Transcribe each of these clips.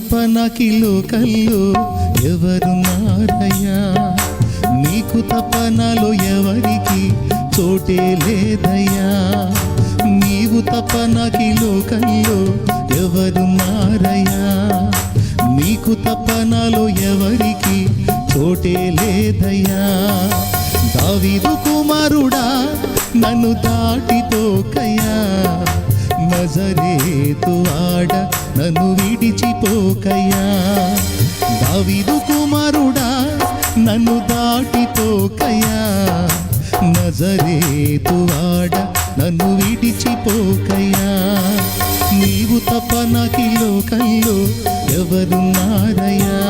తప్ప నాకి ఎవరు నారయ్యా? నీకు తప్ప నాలో ఎవరికి చోటే లేదయ్యా? నీవు తప్ప నాకి ఎవరు నారయ్యా? నీకు తప్ప నాలో ఎవరికి చోటే లేదయ్యా? దావీదు కుమారుడా నన్ను దాటిపోకయ్యా. నజరేతు ఆడ నన్ను విడిచిపోకయ్యా. దావిదు కుమారుడా నన్ను దాటిపోకయ్యా. నజరేతువాడ నన్ను విడిచిపోకయ్యా. నీవు తప్ప నాకి లోకంలో ఎవరున్నారయ్యా?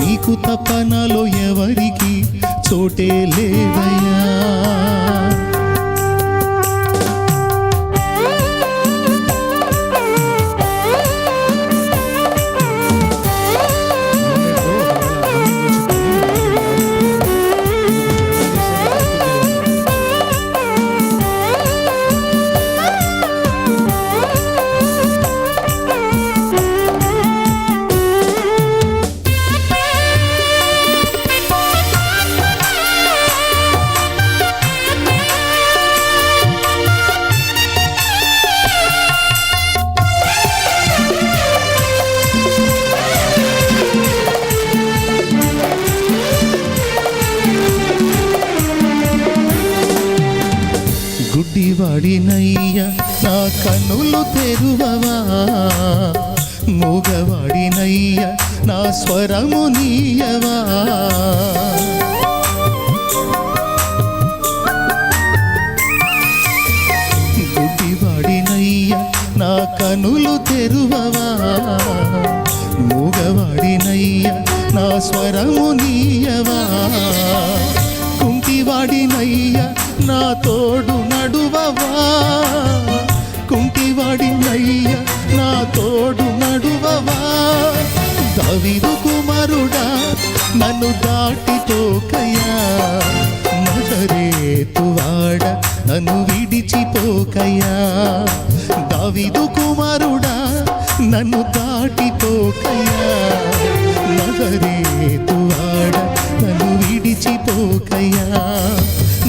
నీకు తప్ప నాలో ఎవరికి చోటే లేదయ్యా. వాడినయ్యా నా కన్నులు తెరువవా? మూగవాడినయ్యా నా స్వరము నీయవా? గుడ్డివాడినయ్య నా కనులు తెరువవా? మూగవాడినయ్యా నా స్వరము నీయవా? కుంటివాడిన కవిరు కుమరుడా నన్ను దాటిపోకయ్యా మదరేతువాడ నన్ను విడిచిపోకయ్యా దావిదు కుమారుడా నన్ను దాటిపోకయ్యా నజరేతువాడ నన్ను విడిచిపోకయ్యా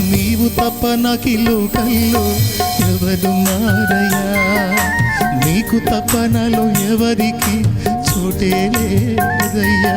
నీవు తప్ప నకిలు కళ్ళు ఎవరు ఎవరున్నారయ్యా నీకు తప్ప నాలో ఎవరికి చోటే లేదయ్యా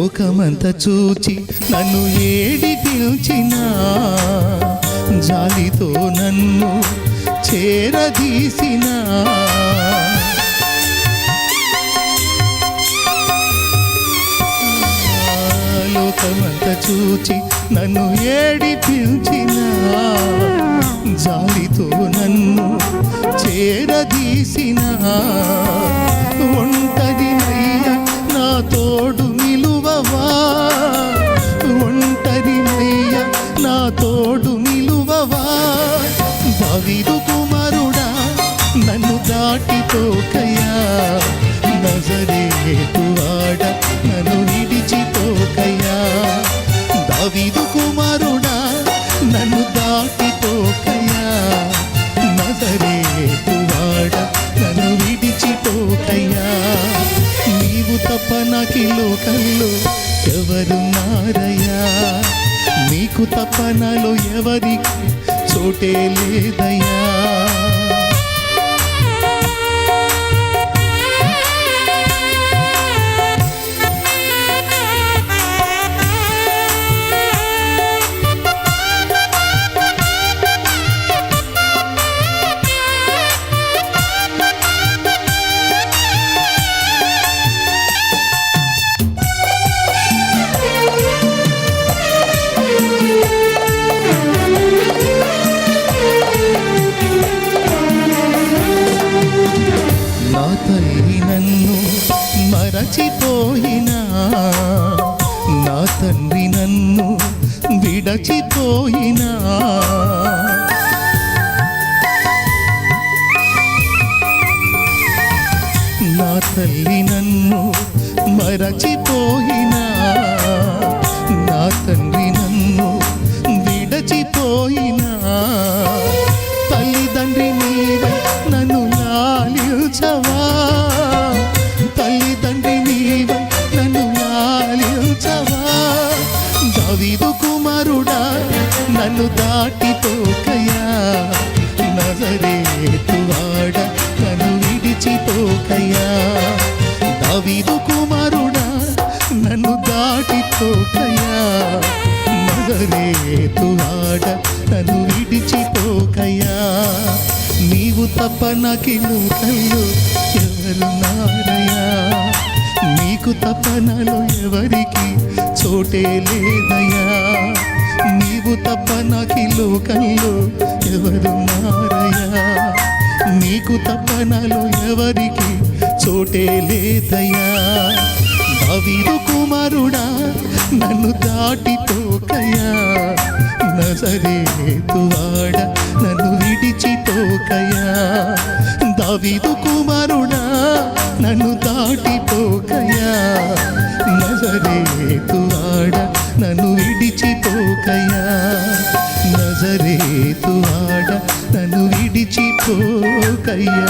లోకమంత చూచి నన్ను ఏడి పిలిచినా జాలితో నన్ను చేరదీసిన. లోకమంత చూచి నన్ను ఏడి పిలిచిన జాలితో నన్ను చేరదీసిన. లోకయ్యా. నీవు తప్ప నాకి లోకంలో ఎవరున్నారయ్యా నీకు తప్ప నాలో ఎవరికి చోటే లేదయ్యా. తల్లి నన్ను మరచిపోయినా. నా తండ్రి నన్ను విడచిపోయినా. నా తల్లి నన్ను మరచిపోయినా. నా తండ్రి నన్ను విడచిపోయినా. తల్లిదండ్రి మీరే లాలించవా తల్లిదండ్రి నీవై నన్ను లాలించవా దవిదు కుమారుడా నన్ను దాటిపోకయా నజరేతువాడ నీవు తప్ప నాకిలు కళ్ళు ఎవరున్నారయ్యా నీకు తప్ప ఎవరికి చోటే లేదయా నీవు తప్ప నాకి లోకంలో ఎవరున్నారయ్యా నీకు తప్ప ఎవరికి చోటే లేదయా అవిరు కుమారుడా నన్ను దాటిపోకయ్యా. నజరేతువాడ నన్ను విడిచిపోకయ్యా దావీదు కుమారుడా నన్ను దాటిపోకయా. నజరేతువాడ నన్ను విడిచిపోకయ్యా నజరేతువాడ నన్ను విడిచిపోకయ్యా